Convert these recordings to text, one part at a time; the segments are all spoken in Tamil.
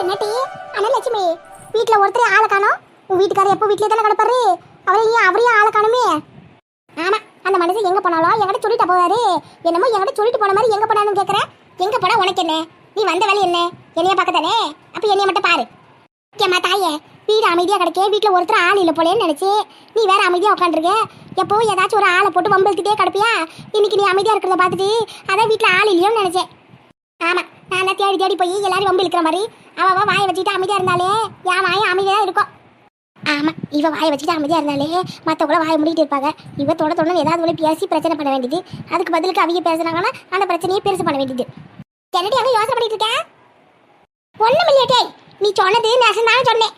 என்னடி அண்ணா லட்சுமி வீட்ல ஒருத்தர் ஆளை காணோம். உன் வீட்டுக்காரர் எப்போ வீட்லயே தானே கிடப்பாரு? அவரையும் அவரையும் ஆளை காணுமே. ஆமா அந்த மனுஷன் எங்க போனாலும் என்கிட்ட சொல்லிட்டு போவாரு. என்னமோ என்கிட்ட சொல்லிட்டு போன மாதிரி எங்க போனாலும் கேக்குற எங்க போனா உனக்கு என்ன? நீ வந்த வேலை என்ன? என்னைய பார்க்கத்தானே? அப்ப என்னைய மட்டும் பாரு. ஏம்மா தாயே வீடு அமைதியா கிடைக்க வீட்டுல ஒருத்தர் ஆள் இல்ல போலேன்னு நினைச்சு. நீ வேற அமைதியா உட்காந்துருக்க. எப்போவும் ஏதாச்சும் ஒரு ஆளை போட்டு வம்பழுத்துட்டே கிடப்பியா? இன்னைக்கு நீ அமைதியா இருக்கிறத பார்த்துட்டு அதான் வீட்டுல ஆள் இல்லையோன்னு நினைச்சேன். ஆமா நான் தான் தேடி தேடி போய் எல்லாரும் வம்பு இழுக்கிற மாதிரி அவன் அவ வாயை வச்சுட்டு அமைதியாக இருந்தாலே என் வாயும் அமைதியாக இருக்கும். ஆமாம் இவ வாயை வச்சுட்டு அமைதியாக இருந்தாலே மற்றவங்கள வாயை முடிக்கிட்டு இருப்பாங்க. இவ தொட தொட ஏதாவது ஒன்று பேசி பிரச்சனை பண்ண வேண்டியது. அதுக்கு பதிலுக்கு அவங்க பேசுனாங்கன்னா அந்த பிரச்சனையை பெருசு பண்ண வேண்டியது. என்னடி அவன் யோசனை பண்ணிட்டு இருக்கேன் ஒன்றும் இல்லையே நீ சொன்னது நெசம் சொன்னேன்.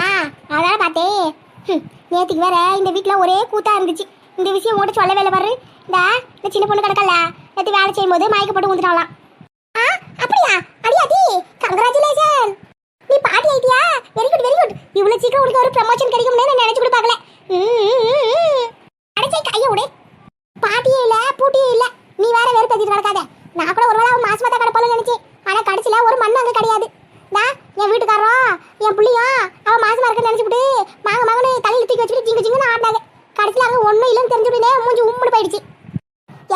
ஆ அதான் பார்த்தேன். நேற்றுக்கு வேற இந்த வீட்டில் ஒரே கூத்தாக இருந்துச்சு. இந்த விஷயம் ஓட்டு சொல்லவே இல்லை பாரு. இந்த இந்த சின்ன பொண்ணு கிடக்கல. நேற்று வேலை செய்யும்போது மயக்கப்பட்டு ஊந்துட்டாலாம் ஆ அப்படியா அடி அடி கங்க்ராச்சுலேஷன் நீ பாட்டி ஆயிட்டியா வெரி குட் வெரி குட் இவ்வளவு சீக்கிரம் உனக்கு ஒரு ப்ரமோஷன் கிடைக்கும்னு நான் நினைச்சு கூட பார்க்கல. அடைச்சை கைய விடு பாட்டியே இல்ல பூட்டியே இல்ல. நீ வேற வேறு பேசிட்டு நடக்காத. நான் கூட ஒருவேளை அவன் மாசமா தான் கிடப்பாலும் நினைச்சேன். ஆனா கடைசியில ஒரு மண்ணு அங்க கிடையாது. நான் என் வீட்டுக்காரரும் என் புள்ளியும் அவன் மாசமா இருக்குன்னு நினைச்சுட்டு மாங்க மகனு தலையில் தூக்கி வச்சுட்டு ஜிங்கு ஜிங்குன்னு ஆடினாங்க. கடைசியில் அங்கே ஒண்ணும் இல்லைன்னு தெரிஞ்சுடனே மூஞ்சி உம்முன்னு போயிடுச்சு.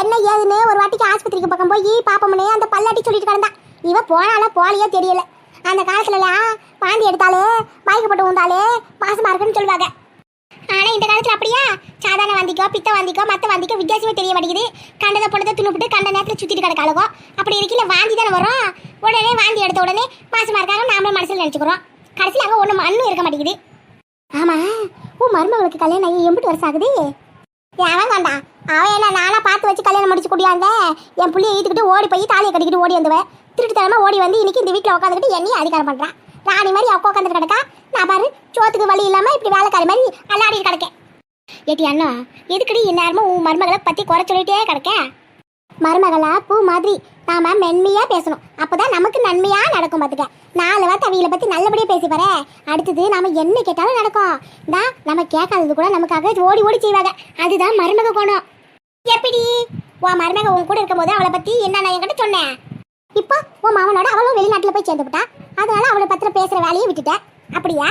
என்ன ஏதுன்னு ஒரு வாட்டிக்கு ஆஸ்பத்திரிக்கு பக்கம் போய் பாப்பமுன்னே அந்த பல்லாட்டி சொல்லிட்டு கிடந்தா. இவ போனாலும் போலியோ தெரியல. அந்த காலத்துலலாம் வாந்தி எடுத்தாலே வாய்க்கு போட்டு உந்தாலே மாசமா இருக்குன்னு சொல்லுவாங்க. ஆனா இந்த காலத்துல அப்படியா? சாதாரண வாந்திக்கோ பித்த வாந்திக்கோ மத்த வாந்திக்கோ வித்தியாசமே தெரிய மாட்டேங்குது. கண்டதை பொண்ணதை துணுப்பிட்டு கண்ட நேரத்துல சுத்திட்டு கிடக்காளுகோ. அப்படி இருக்கல வாந்தி தானே வரும். உடனே வாந்தி எடுத்த உடனே மாசமா இருக்காங்க நாமளும் மனசுல நினைச்சுக்கிறோம். கடைசியில் அங்க ஒண்ணு மண்ணும் இருக்க மாட்டேங்குது. ஆமா உன் மருமகளுக்கு கல்யாணம் ஆகி எம்பிட்டு வருஷம் ஆகுது. அவன் வந்தான் அவன் என்ன நானா பார்த்து வச்சு கல்யாணம் முடிச்சு கூடியாந்த என் பிள்ளைய ஈத்துக்கிட்டு ஓடி போய் தாலியை கட்டிக்கிட்டு ஓடி வந்துவேன் திருட்டுத்தனமாக ஓடி வந்து இன்னைக்கு இந்த வீட்டில் உட்காந்துக்கிட்டு என்னையும் அதிகாரம் பண்ணுறான் ராணி மாதிரி அவள் உட்காந்துட்டு கிடக்கா. நான் பாரு சோத்துக்கு வழி இல்லாமல் இப்படி வேலைக்காரி மாதிரி அல்லாடி கிடக்கேன். ஏட்டி அண்ணா எதுக்கடி இந்நேரமும் உன் மருமகளை பத்தி குறை சொல்லிட்டே கிடக்க? மருமகளா பூ மாதிரி. நாம மென்மையா பேசணும். அப்பதான் நமக்கு நன்மையா நடக்கும் பாத்துக்க. நாலு வார்த்தை அவங்கள பத்தி நல்லபடியா பேசி பாரு. அடுத்தது நாம என்ன கேட்டாலும் நடக்கும். தான் நம்ம கேட்காதது கூட நமக்காக ஓடி ஓடி செய்வாங்க. அதுதான் மருமக கோணம். எப்படி உன் மருமக உன் கூட இருக்கும்போது அவளை பத்தி என்ன நான் என்கிட்ட சொன்னேன்? இப்போ உன் மாமனோட அவளும் வெளிநாட்டுல போய் சேர்ந்து விட்டா அதனால அவளை பத்திர பேசுற வேலையை விட்டுட்ட. அப்படியா?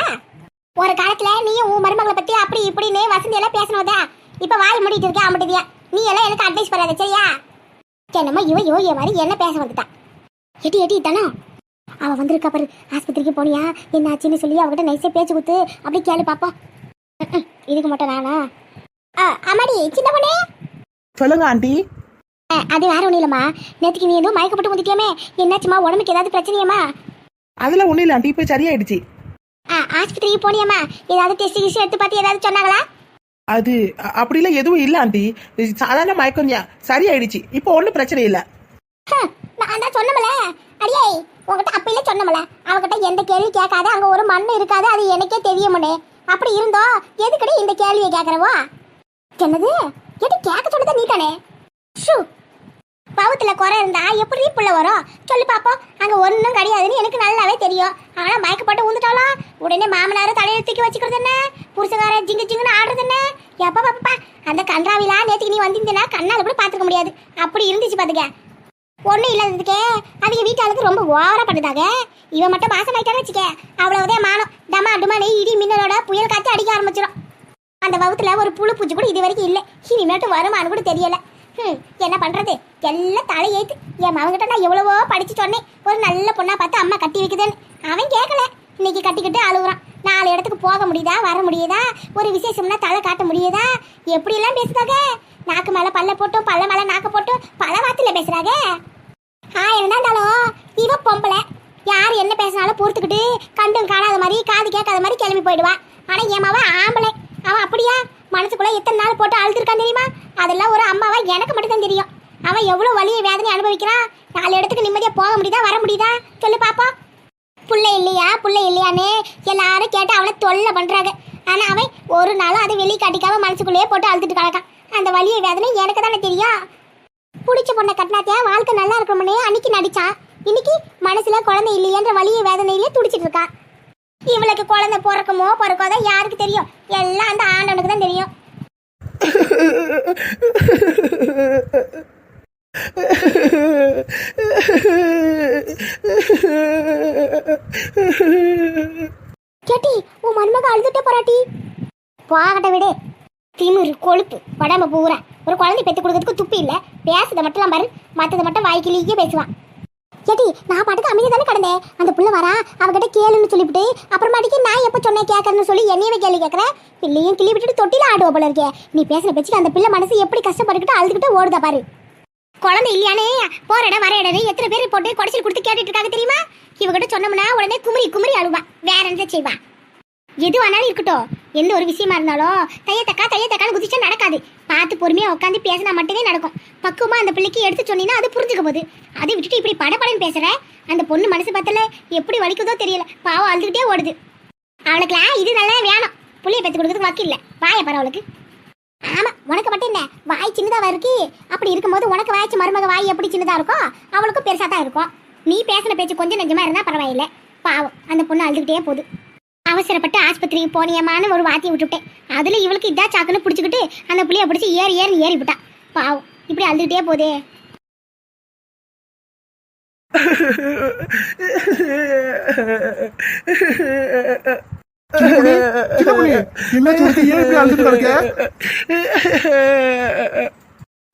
ஒரு காலத்துல நீயும் உன் மருமகளை பத்தி அப்படி இப்படின்னு வசந்தி எல்லாம் பேசணுதா இப்ப வாய் மூடிட்டு இருக்க அம்பிட்டியா நீ எல்லாம் எனக்கு அட்வைஸ் பண்ணாத சரியா? என்னமோ இவ யோகிய மாதிரி என்ன பேச வந்துட்டா. எட்டி எட்டி தானே அவ வந்திருக்கா பாரு ஆஸ்பத்திரிக்கு போனியா? என்ன ஆச்சுன்னு சொல்லி அவகிட்ட நைஸே பேச்சு கொடுத்து அப்படி கேளு பாப்போம். இதுக்கு மட்டும் நானா? ஆ, அம்மாடி சின்ன பொண்ணே. சொல்லுங்க ஆண்டி. அது வேற ஒண்ணும் இல்லம்மா. நேத்துக்கு நீ எதுவும் மயக்கப்பட்டு வந்துட்டியாமே என்னாச்சுமா உடம்புக்கு ஏதாவது பிரச்சனையாமா அதுல ஒண்ணும் இல்ல ஆண்டி. இப்ப சரியாயிடுச்சு. ஆ ஆஸ்பத்திரிக்கு போனியாமா ஏதாவது டெஸ்ட் கிஸ்ட் எடுத்து பார்த்து ஏதாவது சொன்னாங்களா? அது அப்படிலாம் எதுவும் இல்ல ஆண்டி. சாதாரண மயக்கம் சரியாயிடுச்சு. இப்போ ஒன்றும் பிரச்சனை இல்ல. நான் தான் சொன்னமல. அடியே உன்கிட்ட அப்பயில சொன்னமல. அவகிட்ட எந்த கேள்வி கேட்காத. அங்க ஒரு மண்ணு இருக்காது. அது எனக்கே தெரியுமனே. அப்படி இருந்தோ எதுக்கடி இந்த கேள்வியை கேட்கறவோ? என்னது? எது கேட்க சொன்னது நீ தானே ஷூ. பவுத்துல குறை இருந்தா எப்படி புள்ள வரும்? சொல்லு பார்ப்போம் அங்க ஒன்றும் கிடையாதுன்னு எனக்கு நல்லாவே தெரியும். ஆனா மயக்கப்பட்டு ஊந்துட்டாலும் உடனே மாமனார தலையில தூக்கி வச்சுக்கிறது என்ன? புருஷகார ஜிங்கு ஜிங்குன்னு ஆடுறது என்ன? எப்போ பாப்பா அந்த கன்றாவிலாம் நேத்துக்கு நீ வந்திருந்தேன்னா கண்ணால கூட பாத்துக்க முடியாது. அப்படி இருந்துச்சு பாத்துக்க. ஒன்றும் இல்லாததுக்கே அவங்க வீட்டாளுக்கு ரொம்ப ஓவரா பண்ணுதாங்க. இவன் மட்டும் மாசம் ஆயிட்டான்னு வச்சுக்க. அவ்வளவுதான் மானம். டமா டுமானே இடி மின்னலோட புயல் காத்து அடிக்க ஆரம்பிச்சிடும் அந்த வகுத்துல ஒரு புழு பூச்சி கூட இது வரைக்கும் இல்லை. இனிமேட்டு வருமானு கூட தெரியல. ஹம், என்ன பண்றது? எல்லாம் தலையேத்து. என் மகன்கிட்ட நான் எவ்வளவோ படிச்சு சொன்னேன். ஒரு நல்ல பொண்ணா பார்த்து அம்மா கட்டி வைக்குதுன்னு. அவன் கேட்கல இன்னைக்கு கட்டிக்கிட்டு அழுகுறான் நாலு இடத்துக்கு போக முடியுதா? வர முடியுதா? ஒரு விசேஷம்னா தலை காட்ட முடியுதா? எப்படி எல்லாம் நாக்கு மேல பல்ல போட்டும் பல்ல மேல நாக்க போட்டும் பல வார்த்தையில பேசுறாங்க. ஆயிரம் தான் இருந்தாலும் இவ பொம்பளை. யார் என்ன பேசினாலும் பொறுத்துக்கிட்டு கண்டும் காணாத மாதிரி காது கேட்காத மாதிரி கிளம்பி போயிடுவான் ஆனா என் மவன் ஆம்பளை. அவன் அப்படியா? மனசுக்குள்ள எத்தனை நாள் போட்டு அழுதுருக்கான் தெரியுமா? அதெல்லாம் ஒரு அம்மாவா எனக்கு மட்டும்தான் தெரியும். அவன் எவ்வளவு வலியை வேதனை அனுபவிக்கிறான் நாலு இடத்துக்கு நிம்மதியாக போக முடியுதா? வர முடியுதா? சொல்லு பாப்பா. புள்ள இல்லையா? புள்ள இல்லையான்னு எல்லாரும் கேட்டு அவனை தொல்லை பண்ணுறாங்க ஆனா அவன் ஒரு நாளும் அதை வெளியே காட்டிக்காம மனசுக்குள்ளேயே போட்டு அழுதுட்டு கிடக்கான். அந்த வலியை வேதனை எனக்கு தானே தெரியும். பிடிச்ச பொண்ணை கட்டினாத்தியா வாழ்க்கை நல்லா இருக்கணும்னே அன்னைக்கு நடிச்சான் இன்னைக்கு மனசுல குழந்தை இல்லையன்ற வழியை வேதனையிலே துடிச்சிட்டு இருக்கான் இவளுக்கு குழந்தை பிறக்குமோ பிறக்காதோ யாருக்கு தெரியும்? எல்லாம் அந்த ஆண்டவனுக்கு தான் தெரியும். கேட்டி உன் மருமக அழுதுட்டே போராட்டி போகட்ட விடு. திமிரு கொழுப்பு உடம்பு பூரா. ஒரு குழந்தை பெத்து கொடுக்கறதுக்கு துப்பி இல்லை. பேசுறத மட்டும் பாரு. மற்றதை மட்டும் வாய்க்கிலேயே பேசுவான். கேட்டி நான் பாட்டுக்கு அமைதி தானே கிடந்தேன். அந்த புள்ள வரா அவகிட்ட கேளுன்னு சொல்லிவிட்டு அப்புறமாட்டிக்கு நான் எப்ப சொன்னேன் கேட்கறேன்னு சொல்லி என்னையவே கேள்வி கேட்குறேன் பிள்ளையும் கிளி விட்டுட்டு தொட்டில ஆடுவ போல இருக்கே. நீ பேசுற பேச்சுக்கு அந்த பிள்ளை மனசு எப்படி கஷ்டப்பட்டுக்கிட்டு அழுதுகிட்டு ஓடுதா பாரு. குழந்தை இல்லையானே? போற இடம் வர இடம் எத்தனை பேர் போட்டு குடைச்சல் கொடுத்து கேட்டுட்டு இருக்காங்க தெரியுமா? இவகிட்ட சொன்னோம்னா உடனே குமரி குமரி அழுவா. வேற என்ன செய்வா? எது வேணாலும் இருக்கட்டும். எந்த ஒரு விஷயமா இருந்தாலும் தையத்தக்கா தையத்தக்கான்னு குதிச்சா நடக்காது. பார்த்து பொறுமையாக உட்காந்து பேசினா மட்டுமே நடக்கும். பக்குவமாக அந்த பிள்ளைக்கு எடுத்து சொன்னீங்கன்னா அது புரிஞ்சுக்க போகுது. அதை விட்டுட்டு இப்படி படப்படன்னு பேசுகிற அந்த பொண்ணு மனசு பத்தல எப்படி வலிக்குதோ தெரியல. பாவம் அழுதுகிட்டே ஓடுது. அவளுக்குலாம் இது நல்லா வேணும். புள்ளைய பெத்து கொடுக்கறதுக்கு வக்கில்ல வாய பரவ அவளுக்கு. ஆமாம் உனக்கு மட்டும் என்ன வாய் சின்னதாக இருக்கு? அப்படி இருக்கும்போது உனக்கு வாய்ச்சி மருமக வாய் எப்படி சின்னதாக இருக்கோ அவளுக்கும் பெருசாக தான் இருக்கும். நீ பேசின பேச்சு கொஞ்சம் நெஞ்சமாக இருந்தால் பரவாயில்ல. பாவம் அந்த பொண்ணு அழுதுகிட்டே போகுது. அவசரப்பட்டு ஆஸ்பத்திரிக்கு போனியமான்னு ஒரு வாத்தியை விட்டுவிட்டேன் அதுல இவளுக்கு இதா சாக்குன்னு பிடிச்சிக்கிட்டு அந்த புள்ளைய பிடிச்சி ஏறி ஏறி ஏறி விட்டா. பாவம் இப்படி அழுதுகிட்டே போதே.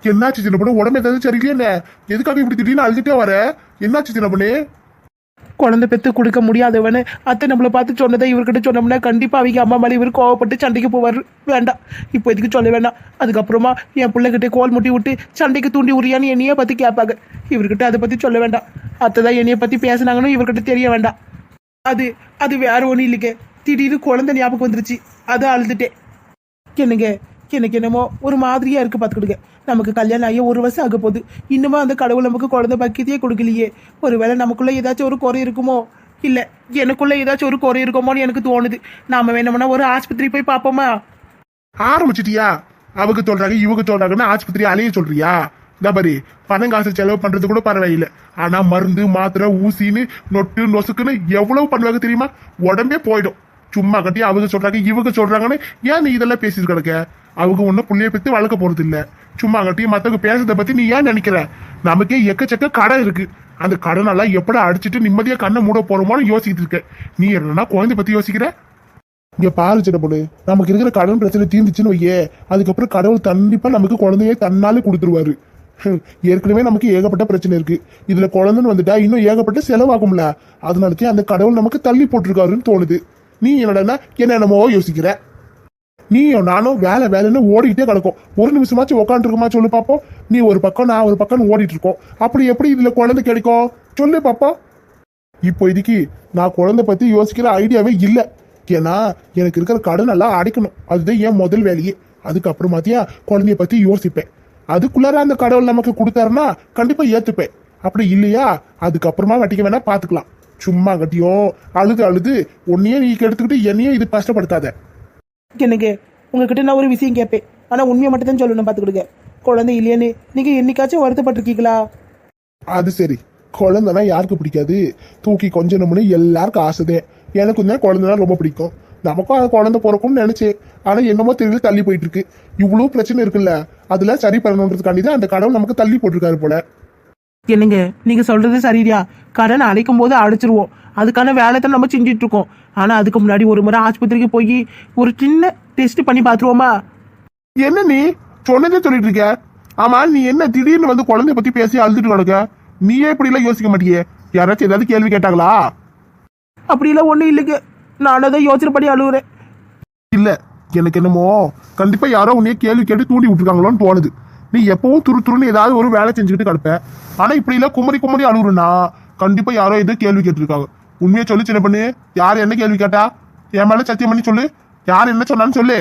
என்னாச்சு சின்ன பொண்ணு உடம்பு ஏதாவது சரியில்லையா எதுக்காக இப்படி திடீர்னு அழுதுட்டே வர? என்னாச்சு சின்ன பொண்ணு குழந்தை பெற்று கொடுக்க முடியாதவனு. அத்தை நம்மளை பார்த்து சொன்னதை இவர்கிட்ட சொன்னோம்னா கண்டிப்பாக அவங்க அம்மா மேலே இவர் கோவப்பட்டு சண்டைக்கு போவார். வேண்டாம். இப்போ இதுக்கு சொல்ல வேண்டாம் அதுக்கப்புறமா என் பிள்ளைகிட்ட கோல் முட்டி விட்டு சண்டைக்கு தூண்டி உரியான்னு என்னையே பற்றி கேட்பாங்க. இவர்கிட்ட அதை பற்றி சொல்ல வேண்டாம். அத்தை தான் என்னையை பற்றி பேசினாங்கன்னு இவர்கிட்ட தெரிய வேண்டாம். அது அது வேற ஒன்றும் இல்லைங்க. திடீர்னு குழந்தை ஞாபகம் வந்துருச்சு. அதை அழுதுட்டேன். என்னங்க? எனக்கு என்னமோ ஒரு மாதிரியா இருக்கு பார்த்துக்கிடுங்க. நமக்கு கல்யாணம் ஆகி ஒரு வருஷம் ஆக போகுது. இன்னுமா அந்த கடவுள் நமக்கு குழந்தை பக்கியத்தையே கொடுக்கலையே. ஒருவேளை நமக்குள்ள ஏதாச்சும் ஒரு குறை இருக்குமோ? இல்ல. எனக்குள்ள ஏதாச்சும் ஒரு குறை இருக்குமோன்னு எனக்கு தோணுது. நாம வேணும்னா ஒரு ஆஸ்பத்திரி போய் பார்ப்போமா? ஆரம்பிச்சிட்டியா? அவங்க சொல்றாங்க இவங்க சொல்றாங்கன்னு ஆஸ்பத்திரி அலைய சொல்றியா? இந்த பாரு பணம் காசு செலவு பண்றது கூட பரவாயில்லை. ஆனா மருந்து மாத்திரை ஊசின்னு நொட்டு நொசுக்குன்னு எவ்வளவு பண்ணுவாங்க தெரியுமா? உடம்பே போயிடும். சும்மா கட்டி அவங்க சொல்றாங்க இவங்க சொல்றாங்கன்னு ஏன் நீ இதெல்லாம் பேசிட்டு கிடக்க? அவங்க ஒன்னும் புள்ளைய பத்தி வளர்க்க போறது இல்ல சும்மா கட்டி மத்தவங்க பேசுறத பத்தி நீ ஏன் நினைக்கிற? நமக்கே எக்கச்சக்க கடை இருக்கு. அந்த கடனெல்லாம் எப்படி அடிச்சிட்டு நிம்மதியா கண்ணை மூட போறோமோன்னு யோசிக்கிட்டு இருக்க. நீ என்னன்னா குழந்தை பத்தி யோசிக்கிற? இங்க பாரு சின்ன பொண்ணு நமக்கு இருக்கிற கடன் பிரச்சனை தீர்ந்துச்சுன்னு வையே. அதுக்கப்புறம் கடவுள் கண்டிப்பா நமக்கு குழந்தைய தன்னாலே கொடுத்துருவாரு. ஹம், ஏற்கனவே நமக்கு ஏகப்பட்ட பிரச்சனை இருக்கு. இதுல குழந்தைன்னு வந்துட்டா இன்னும் ஏகப்பட்ட செலவாகும்ல. அதனாலத்தையும் அந்த கடவுள் நமக்கு தள்ளி போட்டிருக்காருன்னு தோணுது. நீ என்னடா என்னென்னமோ யோசிக்கிற? நீயும் நானும் வேலை வேலைன்னு ஓடிக்கிட்டே கிடக்கும். ஒரு நிமிஷமாச்சும் உட்காந்துருக்குமா சொல்லு பாப்போம் நீ ஒரு பக்கம் நான் ஒரு பக்கம் ஓடிட்டு இருக்கோம் அப்படி எப்படி இதுல குழந்தை கிடைக்கும்? சொல்லு பாப்போம் இப்போ இதுக்கு நான் குழந்தை பத்தி யோசிக்கிற ஐடியாவே இல்லை. ஏன்னா எனக்கு இருக்கிற கடன் எல்லாம் அடைக்கணும். அதுதான் என் முதல் வேலையே. அதுக்கப்புறமாத்தியா குழந்தைய பத்தி யோசிப்பேன். அதுக்குள்ளார அந்த கடவுள் நமக்கு கொடுத்தாருன்னா கண்டிப்பா ஏத்துப்பேன். அப்படி இல்லையா? அதுக்கப்புறமா வட்டிக்க வேணா பாத்துக்கலாம். சும்மா கட்டியும் அழுது அழுது உன்னையே நீ கெடுத்துக்கிட்டு என்னையும் இது கஷ்டப்படுத்தாத. எனக்கு உங்ககிட்ட நான் ஒரு விஷயம் கேட்பேன். ஆனா உண்மையை மட்டும் தான் சொல்லணும் பார்த்துக்கிடுங்க. குழந்தை இல்லையேன்னு நீங்க என்னைக்காச்சும் வருத்தப்பட்டிருக்கீங்களா? அது சரி. குழந்தைனா யாருக்கு பிடிக்காது? தூக்கி கொஞ்சணும்னு எல்லாருக்கும் ஆசைதேன். எனக்கும் தான் குழந்தைனா ரொம்ப பிடிக்கும். நமக்கும் அது குழந்தை பிறக்கும்னு நினைச்சேன். ஆனா என்னமோ தெரியல தள்ளி போயிட்டு இருக்கு. இவ்வளவு பிரச்சனை இருக்குல்ல அதுல சரி பண்ணணுன்றதுக்காண்டி தான் அந்த கடவுள் நமக்கு தள்ளி போட்டிருக்காரு போல. என்னங்க நீங்க சொல்றது சரியா கடன் அடைக்கும் போது அடைச்சிருவோம். அதுக்கான வேலை தான் நம்ம செஞ்சுட்டு இருக்கோம் ஆனா அதுக்கு முன்னாடி ஒரு முறை ஆஸ்பத்திரிக்கு போய் ஒரு சின்ன டெஸ்ட் பண்ணி பார்த்துருவோமா? என்ன நீ? சொன்னதே சொல்லிட்டு இருக்க. ஆமா நீ என்ன திடீர்னு வந்து குழந்தைய பத்தி பேசி அழுதுட்டு கிடக்க? நீயே இப்படி எல்லாம் யோசிக்க மாட்டியே. யாராச்சும் ஏதாவது கேள்வி கேட்டாங்களா? அப்படிலாம் ஒண்ணும் இல்லைங்க. நானும் தான் யோசனை பண்ணி அழுகுறேன் இல்ல எனக்கு என்னமோ கண்டிப்பா யாரோ உன்னைய கேள்வி கேட்டு தூண்டி விட்டுருக்காங்களோன்னு தோணுது. நீ எப்பவும் துரு துருன்னு ஏதாவது ஒரு வேலை செஞ்சுக்கிட்டு கிடப்ப. ஆனா இப்படி எல்லாம் குமரி குமரி அழுகுறனா கண்டிப்பா யாரோ ஏதோ கேள்வி கேட்டிருக்காங்க. உண்மையை சொல்லு சின்ன பண்ணு யார் என்ன கேள்வி கேட்டா? என் மேல சத்தியம் பண்ணி சொல்லு. யார் என்ன சொன்னான்னு சொல்லு.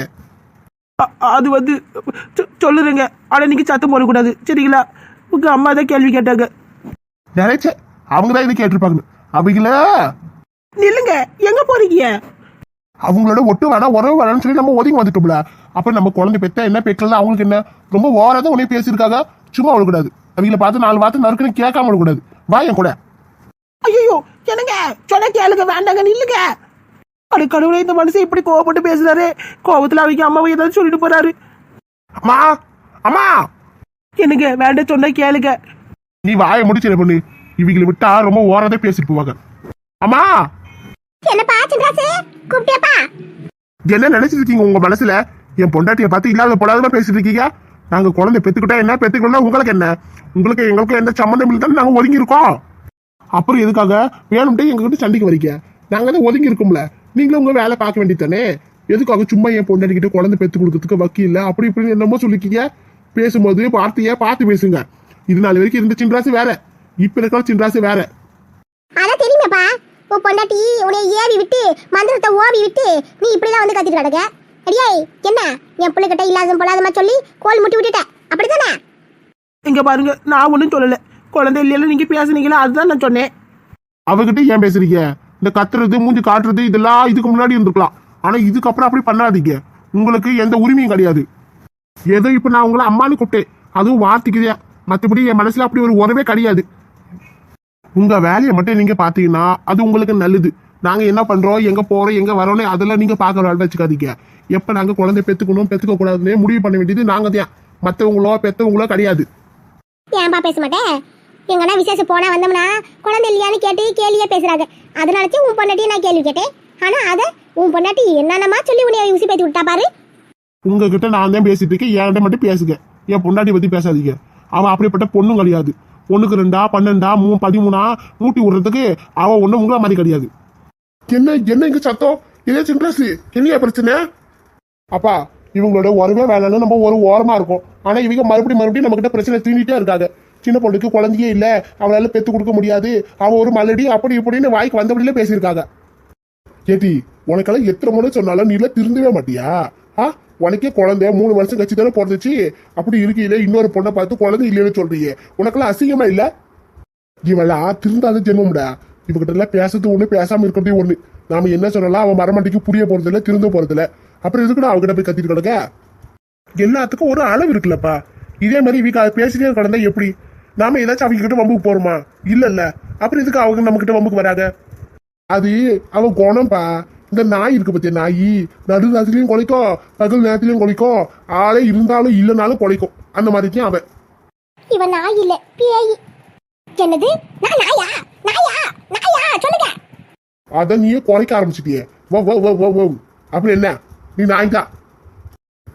அது வந்து சொல்லுறேங்க. ஆனா நீங்க சத்தம் போடக்கூடாது. சரிங்களா? உங்க அம்மா தான் கேள்வி கேட்டாங்க. நினைச்சேன் அவங்க தான் இதை கேட்டிருப்பாங்க. அவங்கள நில்லுங்க. எங்க போறீங்க? அவங்களோட ஒட்டு வேணா உறவு வேணாம்னு சொல்லி நம்ம ஒதுங்கி வந்துட்டோம்ல. அப்ப நம்ம குழந்தை பெத்தா என்ன பெக்கலாம் அவங்களுக்கு என்ன? ரொம்ப ஓராதான் உன்னைய பேசியிருக்காங்க சும்மா விடக்கூடாது. அவங்கள பார்த்து நாலு வார்த்தை நறுக்குன்னு கேட்காம விடக்கூடாது. வா என் கூட. ஐயோ என்னங்க? சொன்ன கேளுங்க வேண்டாங்க நில்லுங்க. அடு கடவுளே இந்த மனுஷன் இப்படி கோவப்பட்டு பேசுறாரு. கோவத்துல அவங்க அம்மாவை ஏதாவது சொல்லிட்டு போறாரு. அம்மா அம்மா. என்னங்க வேண்டாம் சொன்னா கேளுங்க. நீ வாயை முடிச்சிட பொண்ணு? இவங்களை விட்டா ரொம்ப ஓரதே பேசிட்டு போவாங்க. அம்மா. என்னப்பா சின்ராசு? கூப்பிட்டியாப்பா? என்ன நினைச்சிட்டு இருக்கீங்க உங்க மனசுல? என் பொண்டாட்டிய பார்த்து இல்லாத போடாதமா பேசிட்டு இருக்கீங்க? நாங்க குழந்தை பெத்துக்கிட்டா என்ன? பெத்துக்கணும் உங்களுக்கு என்ன? உங்களுக்கு எங்களுக்கு எந்த சம்மந்தம் இல்லைன்னு நாங்க ஒதுங்கி இருக்கோம் அப்புறம் எதுக்காக? வேணும்ட்டே எங்ககிட்ட சண்டைக்கு வரீங்க நாங்க தான் ஒதுங்கி இருக்கோம்ல நீங்களும் உங்க வேலை பார்க்க வேண்டியதானே எதுக்காக சும்மா என் பொண்டாட்டிக்கிட்ட குழந்தை பெத்து கொடுக்கறதுக்கு வக்கீல் அப்படி இப்படி என்னமோ சொல்லிக்கீங்க பேசும்போது வார்த்தைய பார்த்து பேசுங்க. இது நாள் வரைக்கும் இருந்த சின்ராசு வேற. இப்ப இருக்கிற சின்ராசு வேற. அதான் தெரியுமேப்பா. உன் பொண்டாட்டி உன்னை ஏவி விட்டு மந்திரத்தை ஓவி விட்டு நீ இப்படிலாம் வந்து கத்திட்டு கிடக்க? அடியே என்ன? என் பிள்ளைகிட்ட இல்லாத பொல்லாதமா சொல்லி கோல் முட்டி விட்டுட்ட. அப்படிதானே இங்க பாருங்க நான் ஒன்றும் சொல்லலை. குழந்தை இல்லையில நீங்க பேசுனீங்களா? அதுதான் நான் சொன்னேன். அவகிட்ட ஏன் பேசுறீங்க? இந்த கத்துறது மூஞ்சி காட்டுறது இதெல்லாம் இதுக்கு முன்னாடி இருந்திருக்கலாம். ஆனா இதுக்கப்புறம் அப்படி பண்ணாதீங்க. உங்களுக்கு எந்த உரிமையும் கிடையாது. ஏதோ இப்ப நான் உங்களை அம்மானு கூப்பிட்டேன். அதுவும் வார்த்தைக்குதே மற்றபடி என் மனசுல அப்படி ஒரு உறவே கிடையாது. உங்க வேலையை மட்டும் நீங்க பாத்தீங்கன்னா அது உங்களுக்கு நல்லது. நாங்க என்ன பண்றோம் எங்க போறோம் எங்க வரோம்னு அதெல்லாம் நீங்க பாக்குற வேலை வச்சுக்காதீங்க. எப்ப நாங்க குழந்தை பெத்துக்கணும் பெத்துக்க கூடாதுன்னு முடிவு பண்ண வேண்டியது நாங்க தான். மத்தவங்களோ பெத்தவங்களோ கிடையாது. ஏன்பா பேச மாட்டேன் எங்கன்னா விசேஷம் போனா வந்தோம்னா குழந்தை இல்லையான்னு கேட்டு கேலியே பேசுறாங்க. அதனாலச்சு உன் பொண்டாட்டியை நான் கேள்வி கேட்டேன். ஆனா அத உன் பொண்டாட்டி என்னென்னமா சொல்லி உன்னை உசி பேத்தி விட்டா பாரு. உங்ககிட்ட நான் தான் பேசிட்டு இருக்கேன். என்கிட்ட மட்டும் பேசுங்க. என் பொண்டாட்டி பத்தி பேசாதீங்க. அவன் அப்படிப்பட்ட பொண்ணும் கிடையாது. பொண்ணுக்கு ரெண்டா பன்னெண்டா மூணு பதிமூணா மூட்டி விடுறதுக்கு அவன் ஒன்றும் உங்கள மாதிரி கிடையாது. என்ன என்ன இங்க சத்தம்? ஏதாச்சும் இன்ட்ரெஸ்ட் என்னையா பிரச்சனை? அப்பா இவங்களோட உறவே வேலைன்னு நம்ம ஒரு ஓரமா இருக்கும். ஆனா இவங்க மறுபடியும் மறுபடியும் நம்ம கிட்ட பிரச்சனை தீண்டிட்டே இருக்காங்க. சின்ன பொண்ணுக்கு குழந்தையே இல்லை. அவளால பெத்து கொடுக்க முடியாது. அவ ஒரு மலடி அப்படி இப்படின்னு வாய்க்கு வந்தபடியில பேசியிருக்காங்க. ஏட்டி உனக்கெல்லாம் எத்தனை முறை சொன்னாலும் நீல திருந்தவே மாட்டியா? ஆ? உனக்கே குழந்தை மூணு வருஷம் கழிச்சு தானே பிறந்துச்சு? அப்படி இருக்கையில இன்னொரு பொண்ணை பார்த்து குழந்தை இல்லைன்னு சொல்றியே உனக்கெல்லாம் அசிங்கமா இல்ல? இவெல்லாம் திருந்தாத ஜென்மம்டா. இவகிட்ட எல்லாம் பேசுறது ஒண்ணு பேசாம இருக்கிறதே ஒண்ணு. நாம என்ன சொன்னாலும் அவன் மரமண்டிக்கு புரிய போறது இல்ல திருந்த போறது இல்ல அப்புறம் எதுக்குடா அவகிட்ட போய் கத்திட்டு கிடக்க? எல்லாத்துக்கும் ஒரு அளவு இருக்குல்லப்பா. இதே மாதிரி இவங்க அதை பேசிட்டே கிடந்தா எப்படி? நாம ஏதாச்சும் அவங்க கிட்ட வம்புக்கு போறோமா? இல்ல இல்ல அப்புறம் இதுக்கு அவங்க நம்ம கிட்ட வம்புக்கு வராங்க அது அவன் குணம்ப்பா இந்த நாய் இருக்கு பத்தியா நாய்? நடு நேரத்துலயும் குலைக்கும் பகல் நேரத்துலயும் குலைக்கும் ஆளே இருந்தாலும் இல்லைனாலும் குலைக்கும் அந்த மாதிரிக்கும் அவன். இவன் நாய் இல்ல பேய். என்னது? நான் நாயா? நாயா? நாயா? சொல்லுங்க. அத நீயே குறைக்க ஆரம்பிச்சிட்டியே. வோ வோ வோ வோ வோ. அப்படி என்ன? நீ நாய் தான்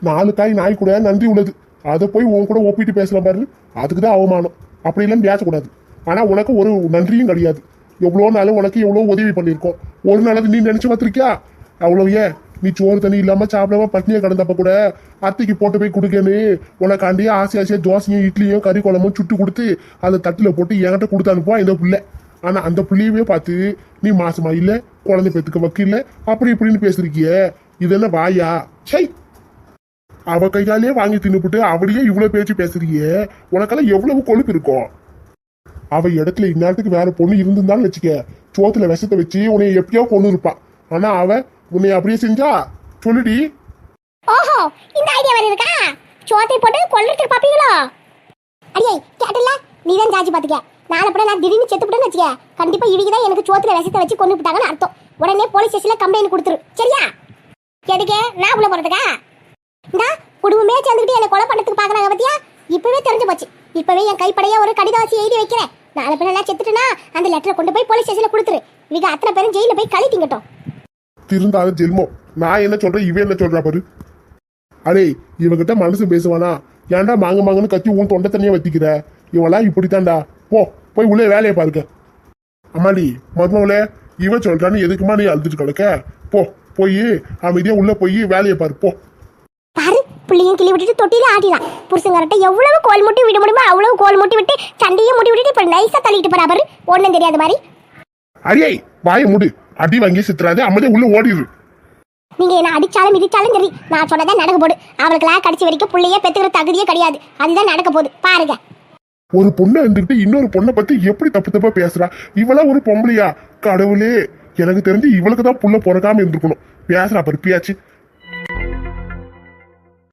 நாலு காய் நாய் கூட நன்றி உள்ளது. அதை போய் உன் கூட ஒப்பிட்டு பேசலாம் பாரு. அதுக்கு தான் அவமானம். அப்படி எல்லாம் பேசக்கூடாது. ஆனா உனக்கு ஒரு நன்றியும் கிடையாது. எவ்வளோ நாளும் உனக்கு எவ்வளோ உதவி பண்ணியிருக்கோம். ஒரு நாளாவது நீ நினைச்சு பார்த்துருக்கியா? அவ்வளோ ஏன்? நீ சோறு தண்ணி இல்லாமல் சாப்பிடாம பட்னியை கடந்தப்ப கூட அத்தைக்கு போட்டு போய் கொடுக்கன்னு உனக்காண்டியே ஆசை ஆசையாக தோசையும் இட்லியும் கறி குழம்பும் சுட்டு கொடுத்து அதை தட்டில் போட்டு என்கிட்ட கொடுத்து அனுப்புவான் இந்த பிள்ளை. ஆனா அந்த புள்ளையவே பார்த்து நீ மாசமா இல்லை குழந்தை பெத்துக்க வக்கீல்ல அப்படி இப்படின்னு பேசுறீக்கிய இது என்ன வாயா? சை அவ கையாலே வாங்கி தின்னுபிட்டு அவளையே இவ்வளவு பேச்சு பேசுறியே. உனக்கெல்லாம் எவ்வளவு கொழுப்பு இருக்கும்? அவ இடத்துல இந்நேரத்துக்கு வேற பொண்ணு இருந்திருந்தாலும் வச்சுக்க. சோத்துல விஷத்தை வச்சு உன்னை எப்பயோ கொண்டு இருப்பான் ஆனா அவ உன்னை அப்படியே செஞ்சா சொல்லுடி. ஓஹோ இந்த ஐடியா வேற இருக்கா? சோத்தை போட்டு கொல்லுறதுக்கு பாப்பீங்களோ அடியே கேட்டல நீ தான் ஜாஜி பாத்துக்க. நாளை படம் நான் திடீர்னு செத்து விட்டேன்னு வச்சுக்க. கண்டிப்பா இவங்க தான் எனக்கு சோத்துல விஷத்தை வச்சு கொண்டு விட்டாங்கன்னு அர்த்தம். உடனே போலீஸ் ஸ்டேஷன்ல கம்ப்ளைண்ட் கொடுத்துரு. சரியா? எதுக்கு? நான் உள்ள போறதுக்கா? இந்தா குடும்பமே சேர்ந்துக்கிட்டு என்னை கொலை பண்ணதுக்கு பாக்குறாங்க பத்தியா? இப்பவே தெரிஞ்சு போச்சு. இப்பவே என் கைப்படையா ஒரு கடிதவாசி எழுதி வைக்கிறேன். பின்ன நான் செத்துட்டேனா அந்த லெட்டரை கொண்டு போய் போலீஸ் ஸ்டேஷன்ல கொடுத்துரு. இவங்க அத்தனை பேரும் ஜெயில போய் களி திங்கட்டும். திருந்தாத ஜென்மம் நான் என்ன சொல்றேன் இவன் என்ன சொல்றா பாரு. அடே இவகிட்ட மனசு பேசுவானா? ஏன்டா மாங்க மாங்கன்னு கத்தி உன் தொண்டை தண்ணியா வத்திக்கிற? இவெல்லாம் இப்படித்தான்டா. போ போய் உள்ளே வேலையை பாருங்க. அம்மாடி மருமகளே இவன் சொல்றான்னு எதுக்குமா நீ அழுதுட்டு கிடக்க? போ போய் அமைதியா உள்ள போய் வேலையை பாரு போ. பாரு புள்ளையும் கிளி விட்டுட்டு தொட்டில ஆட்டிதான் புருஷங்கார்ட்ட எவ்வளவு கோல் முட்டி விட முடியுமோ? முட்டி விட்டு சண்டையும் முட்டி விட்டுட்டு இப்ப நைஸா தள்ளிட்டு போறா பாரு. ஒண்ணும் தெரியாத மாதிரி. அடியை வாயை மூடு. அடி வாங்கி சித்துறாதே. அமைதியா உள்ள ஓடிடு நீங்க என்ன அடிச்சாலும் மிதிச்சாலும் சரி. நான் சொன்னதான் நடக்க போகுது. அவளுக்கெல்லாம் கடைசி வரைக்கும் புள்ளைய பெத்துக்கிற தகுதியே கிடையாது. அதுதான் நடக்க போகுது. பாருங்க. ஒரு பொண்ணை இருந்துகிட்டு இன்னொரு பொண்ணை பத்தி எப்படி தப்பு தப்பா பேசுறா? இவளா ஒரு பொம்பளையா? கடவுளே. எனக்கு தெரிஞ்சு இவளுக்கு தான் புள்ள பிறக்காம இருந்திருக்கணும். பேசுறா பாரு பியாச்சு.